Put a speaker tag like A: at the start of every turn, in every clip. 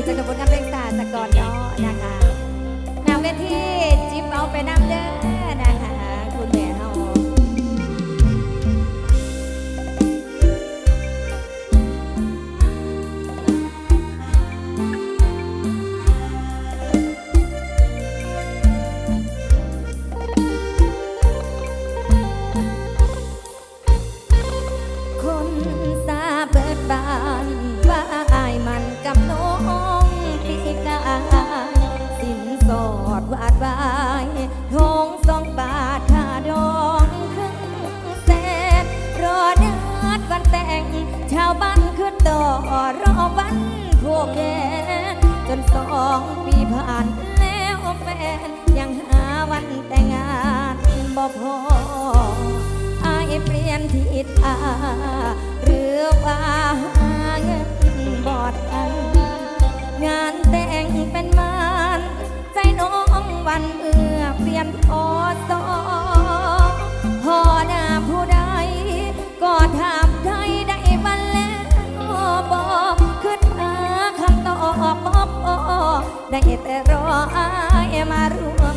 A: ดีใะกับผลงานเพลงตาสกอนเนาะนะคะหนา
B: เว
C: ทีจิ๊บเอาไปน้ำเด้อ องปีผ่านแล้วแฟนยังหาวันแต่งงานบ่พ
A: ออาย
C: เปลี่ยนทิ
D: ศทางหรือว่าหาเงินบอดอันงานแต่งเป็นมานใจน้องวันเอื้อเปลี่ยน
C: พ
B: อสอ
C: พอได้ ได้แต่
B: รออายมาร่ว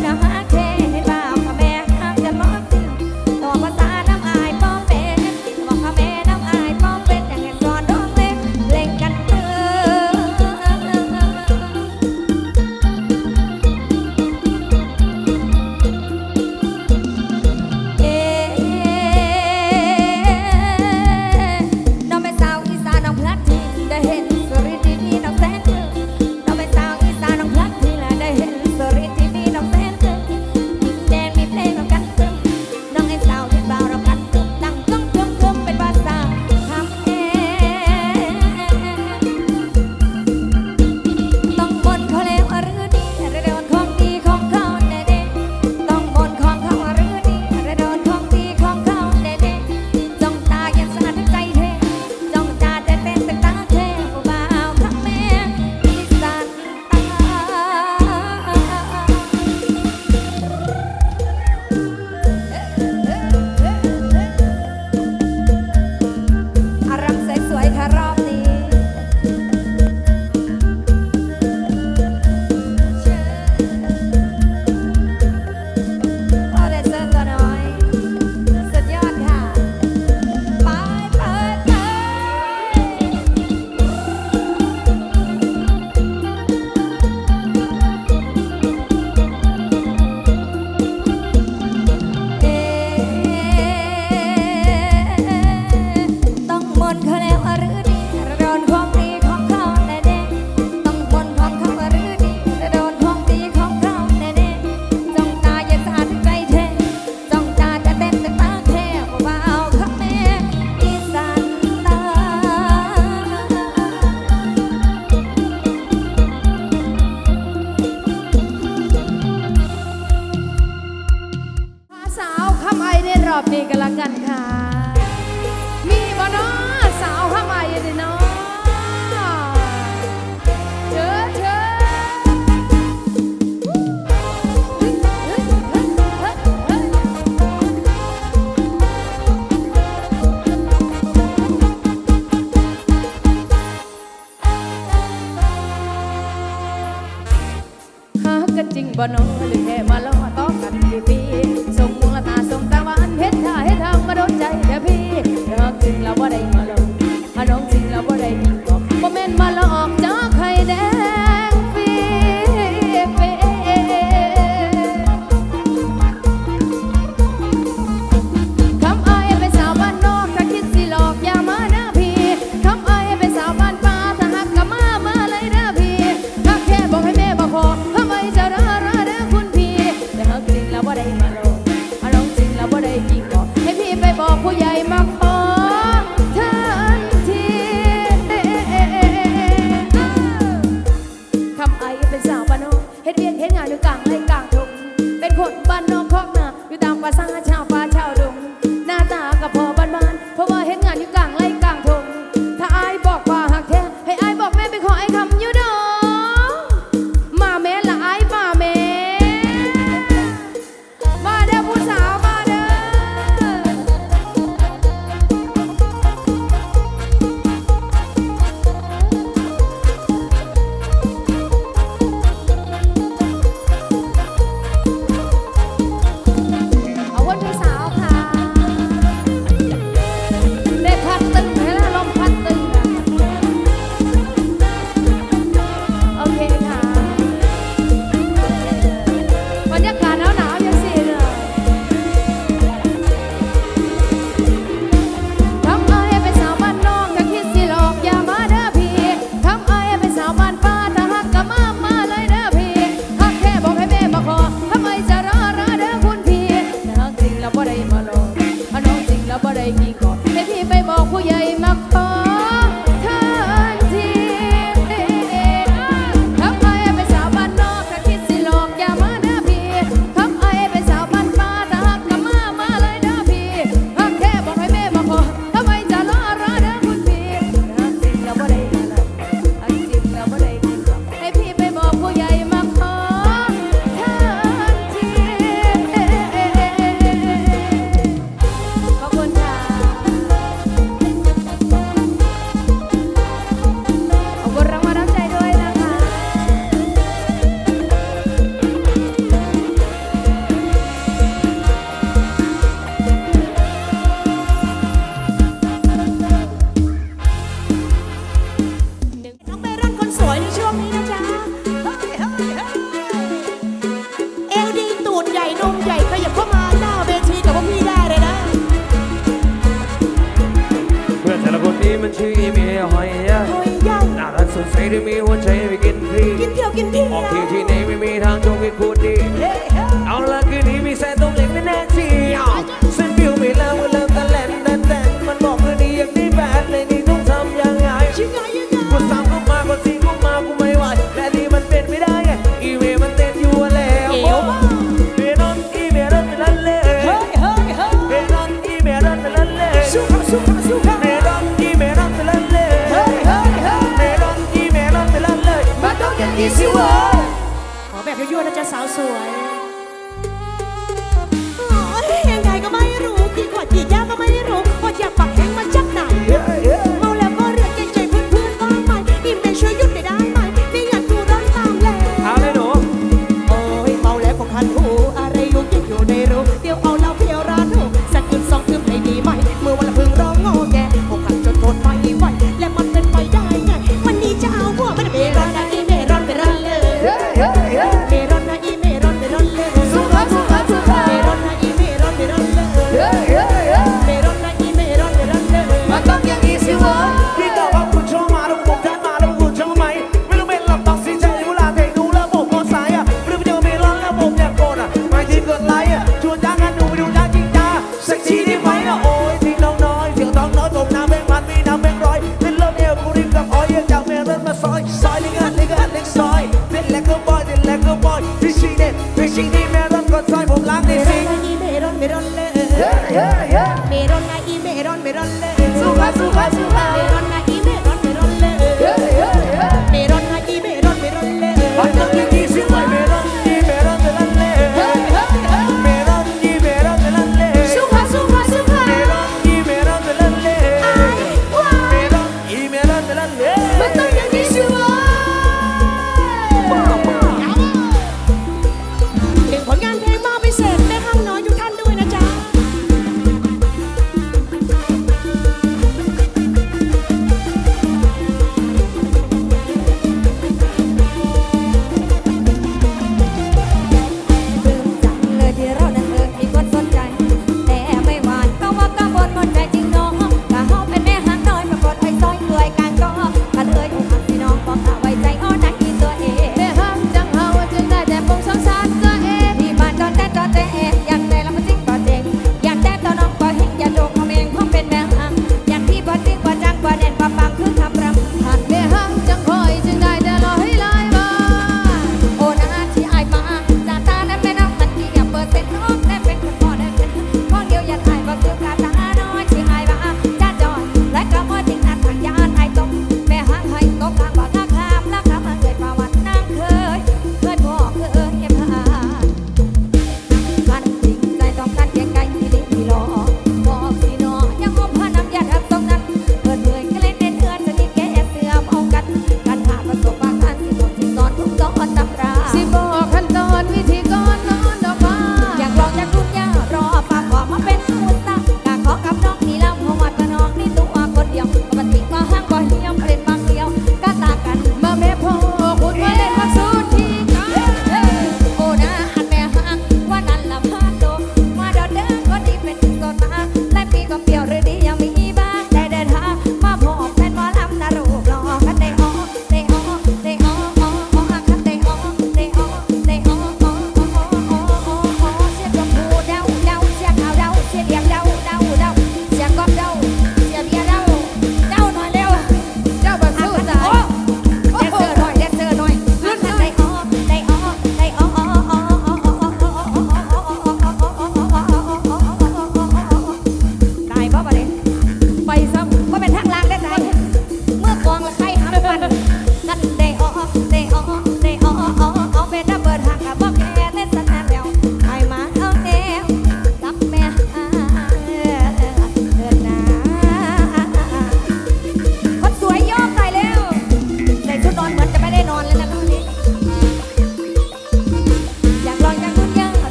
B: Mudah-mudahan